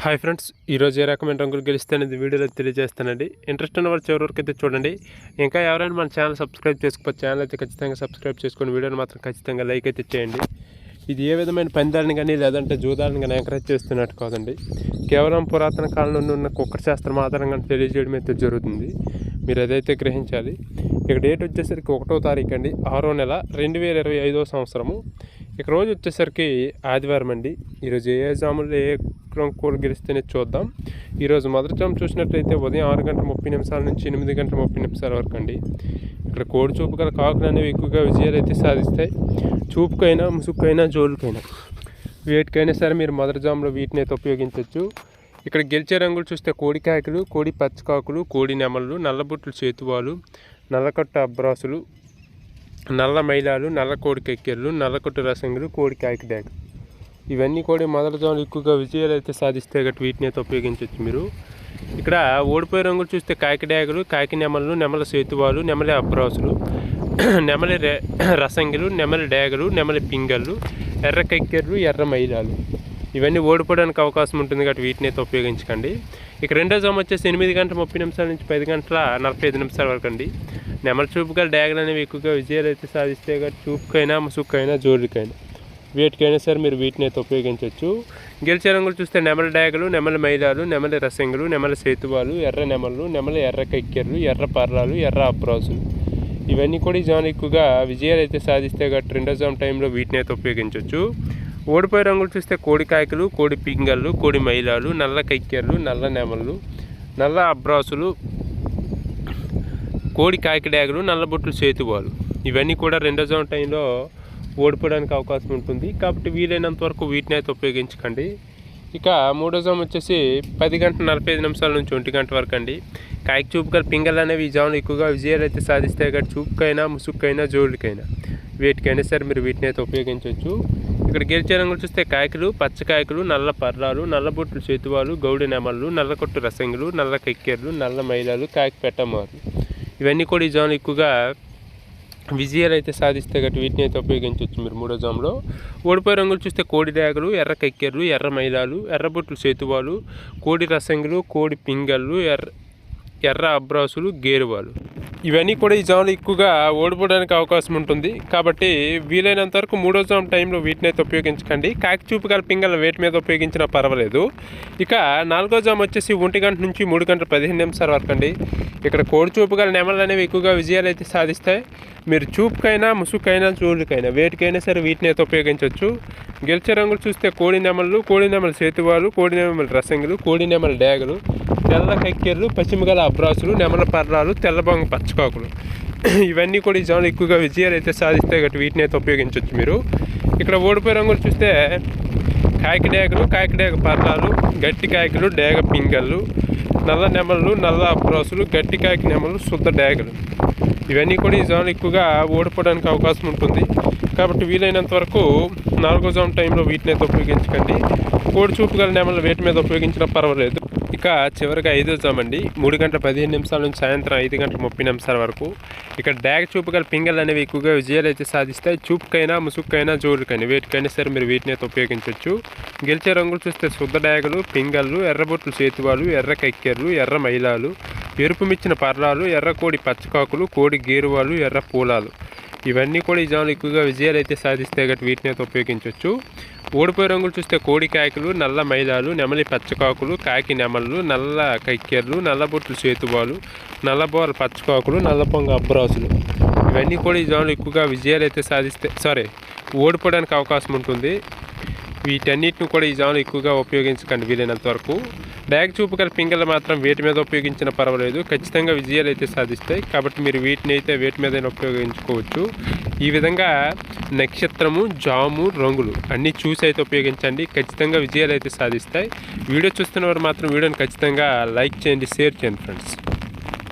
Hi friends ఈరోజు ఏ రకమైన రంగులు గెలిస్తే అనేది వీడియోలో తెలియజేస్తానండి. ఇంట్రెస్ట్ ఉన్న వాళ్ళు చివరి వరకు అయితే చూడండి. ఇంకా ఎవరైనా మన ఛానల్ సబ్స్క్రైబ్ చేసుకోవచ్చు ఛానల్ అయితే ఖచ్చితంగా సబ్స్క్రైబ్ చేసుకొని వీడియోని మాత్రం ఖచ్చితంగా లైక్ అయితే చేయండి. ఇది ఏ విధమైన పందాలను కానీ లేదంటే జూదాలను కానీ ఎంకరేజ్ చేస్తున్నట్టు కాదండి. కేవలం పురాతన కాలం నుండి ఉన్న కుక్కర్ శాస్త్రం ఆధారంగా తెలియజేయడం అయితే జరుగుతుంది. మీరు అదైతే గ్రహించాలి ఇక డేట్ వచ్చేసరికి ఒకటో తారీఖు అండి ఆరో నెల రెండు వేల ఇరవై ఐదో సంవత్సరము. ఇక రోజు వచ్చేసరికి ఆదివారం అండి. ఈరోజు ఏ జాములు ఏ కూర గెలిస్తేనే చూద్దాం. ఈరోజు మొదటి చూసినట్లయితే ఉదయం ఆరు గంటల ముప్పై నిమిషాల నుంచి ఎనిమిది గంటల ముప్పై నిమిషాల వరకు అండి. ఇక్కడ కోడి చూపు గల కాకులు అనేవి ఎక్కువగా విజయాలు అయితే సాధిస్తాయి. చూపుకైనా ముసుగుకైనా జోలుకైనా. వేటికైనా సరే మీరు మొదటి జాములో వీటిని అయితే ఉపయోగించవచ్చు ఇక్కడ గెలిచే రంగులు చూస్తే కోడి కాకులు కోడి పచ్చకాకులు కోడి నెమళ్ళు నల్లబుట్లు చేతువాలు నల్లకట్ట అబ్రాసులు నల్ల మైలాలు నల్ల కోడి కెక్కెర్లు నల్లకొట్టు రసంగులు కోడి కాకి డ్యాగ్ ఇవన్నీ కూడా మొదటి జోన్లు ఎక్కువగా విజయాలు అయితే సాధిస్తే గట్టి వీటిని అయితే ఉపయోగించవచ్చు మీరు. ఇక్కడ ఓడిపోయే రంగులు చూస్తే కాకి కాకి నెమలు నెమల సేతువాలు నెమలి అబ్రాసులు నెమలి రసంగిలు నెమలి డేగలు నెమలి పింగళ్ళు ఎర్ర కక్కెర్లు ఎర్ర మైలాలు. ఇవన్నీ ఓడిపోవడానికి అవకాశం ఉంటుంది కాబట్టి వీటిని అయితే ఉపయోగించకండి. ఇక రెండో జోమ్ వచ్చేసి ఎనిమిది గంటల ముప్పై నిమిషాల నుంచి పది గంటల నలభై ఐదు నిమిషాల వరకు అండి. నెమల చూపుగా డ్యాగులు అనేవి ఎక్కువగా విజయాలు అయితే సాధిస్తే కాబట్టి చూపుకైనా ముసుక్కైనా జోలికైనా వీటికైనా సరే మీరు వీటిని అయితే ఉపయోగించవచ్చు. గెలిచే రంగులు చూస్తే నెమల డాగలు నెమల మైలాలు నెమలి రసంగులు నెమల సేతువాలు ఎర్ర నెమలు నెమల ఎర్ర కక్కెర్లు ఎర్ర పర్రాలు ఎర్ర అప్రాసులు ఇవన్నీ కూడా ఈ జాన్ ఎక్కువగా విజయాలు అయితే సాధిస్తే కాబట్టి రెండో జామ్ టైంలో వీటిని అయితే ఉపయోగించవచ్చు. ఓడిపోయే రంగులు చూస్తే కోడి కాయకులు కోడి పింగళ్ళు కోడి మైలాలు నల్ల కైక్కెర్లు నల్ల నెమళ్ళు నల్ల అబ్రాసులు కోడి నల్ల నల్లబొట్లు సేతువాలు. ఇవన్నీ కూడా రెండో జోన్ టైంలో ఓడిపోవడానికి అవకాశం ఉంటుంది. కాబట్టి వీలైనంత వరకు వీటిని అయితే ఉపయోగించకండి. ఇక మూడో జామ్ వచ్చేసి పది గంటల నలభై ఐదు నిమిషాల నుంచి ఒంటి గంట వరకు అండి. కాయకు చూపుకల పింగల్ అనేవి ఈ జాములు ఎక్కువగా విజయాలు అయితే సాధిస్తాయి. కాబట్టి చూపుకైనా ముసుక్కైనా జోలికైనా వీటికైనా సరే మీరు వీటిని అయితే ఉపయోగించవచ్చు. ఇక్కడ గెలిచే రంగులు చూస్తే కాయకులు పచ్చకాయకులు నల్ల పర్రాలు నల్ల బొట్లు చేతువాలు గౌడి నెమళ్ళు నల్ల కొట్టు రసంగులు నల్ల కెక్కెర్లు నల్ల మైలాలు కాయకు పెట్టమారు ఇవన్నీ కూడా ఈ జాములు ఎక్కువగా విజయాలు అయితే సాధిస్తే గట్టి వీటిని అయితే ఉపయోగించవచ్చు మీరు మూడో జామ్లో. ఓడిపోయే రంగులు చూస్తే కోడి దాగలు ఎర్ర కక్కెర్లు ఎర్ర మైదాలు ఎర్రబొట్లు చేతువాలు కోడి రసంగులు కోడి పింగళ్ళు ఎర్ర ఎర్ర అబ్రాసులు గేరువాలు. ఇవన్నీ కూడా ఈ జాములు ఎక్కువగా ఓడిపోవడానికి అవకాశం ఉంటుంది. కాబట్టి వీలైనంత వరకు మూడో జామ్ టైంలో వీటిని అయితే ఉపయోగించకండి. కాకి చూపు గల పింగళ వేటి మీద ఉపయోగించినా పర్వాలేదు. ఇక నాలుగో జామ్ వచ్చేసి ఒంటి గంట నుంచి మూడు గంటల పదిహేను నిమిషాల వరకు అండి. ఇక్కడ కోడి చూపు గల నెమలు అనేవి ఎక్కువగా విజయాలు అయితే సాధిస్తాయి. మీరు చూపుకైనా ముసుకైనా చూడుకైనా వేటికైనా సరే వీటిని అయితే ఉపయోగించవచ్చు. గెలిచే రంగులు చూస్తే కోడి నెమలు కోడి నెమల సేతువాలు కోడి నెమల రసంగులు కోడి నెమల డ్యాగులు తెల్ల కక్కెర్లు పశ్చిమగల అబ్రాసులు నెమల పర్రాలు తెల్లబొంగ పచ్చకాకులు. ఇవన్నీ కూడా ఈ జోన్లు ఎక్కువగా విజయాలు అయితే సాధిస్తే గట్టి వీటిని అయితే ఉపయోగించవచ్చు మీరు. ఇక్కడ ఓడిపోయే రంగులు చూస్తే కాకిడేగలు కాకిడేగ కాయకి పర్రాలు గట్టి కాయకులు డేగ పింగళ్ళు నల్ల నెమలు నల్ల అబ్రాసులు గట్టి కాకి నెమలు శుద్ధ డేగలు. ఇవన్నీ కూడా ఈ జోన్ ఎక్కువగా ఓడిపోవడానికి అవకాశం ఉంటుంది. కాబట్టి వీలైనంత వరకు నాలుగో జోన్ టైంలో వీటిని అయితే ఉపయోగించకండి. కోడి చూపు గల నెమలు వేటి మీద ఉపయోగించినా పర్వాలేదు. ఇక చివరికి ఐదో జామండి మూడు గంటల పదిహేను నిమిషాల నుంచి సాయంత్రం ఐదు గంటల ముప్పై నిమిషాల వరకు. ఇక్కడ డ్యాగ్ చూపు గల పింగల్ అనేవి ఎక్కువగా విజయాలు అయితే సాధిస్తాయి. చూపుకైనా ముసుగుకైనా జోలుకైనా వేటికైనా సరే మీరు వీటిని అయితే ఉపయోగించవచ్చు గెలిచే రంగులు చూస్తే శుద్ధ డ్యాగులు పింగళ్ళు ఎర్రబొట్లు చేతువాలు ఎర్ర కక్కెర్లు ఎర్ర మైలాలు ఎరుపు మిచ్చిన పర్రాలు ఎర్ర కోడి పచ్చకాకులు కోడి గేరువాలు ఎర్ర పూలాలు. ఇవన్నీ కూడా ఈ జాములు ఎక్కువగా విజయాలు అయితే సాధిస్తే గట్టి వీటిని అయితే ఉపయోగించవచ్చు ఓడిపోయే రంగులు చూస్తే కోడి కాయకులు నల్ల మైదాలు నెమలి పచ్చకాకులు కాకి నెమళ్ళు నల్ల కక్కెర్లు నల్లబొట్లు నల్ల నల్లబోర పచ్చకాకులు నల్ల పొంగ అబ్బరాసులు. ఇవన్నీ కూడా ఈ జోన్లో ఎక్కువగా విజయాలు అయితే సాధిస్తే సారీ ఓడిపోవడానికి అవకాశం ఉంటుంది. వీటన్నిటిని కూడా ఈ జోన్లో ఎక్కువగా ఉపయోగించకండి వీలైనంత వరకు. బ్యాగ్ చూపు గల పింగళ్ళు మాత్రం వేటి మీద ఉపయోగించిన పర్వాలేదు. ఖచ్చితంగా విజయాలు అయితే సాధిస్తాయి. కాబట్టి మీరు వీటిని అయితే వేటి మీద ఉపయోగించుకోవచ్చు. ఈ విధంగా నక్షత్రము జాము రంగులు అన్నీ చూసి అయితే ఉపయోగించండి. ఖచ్చితంగా విజయాలు అయితే సాధిస్తాయి. వీడియో చూస్తున్న వారు మాత్రం వీడియోని ఖచ్చితంగా లైక్ చేయండి షేర్ చేయండి ఫ్రెండ్స్.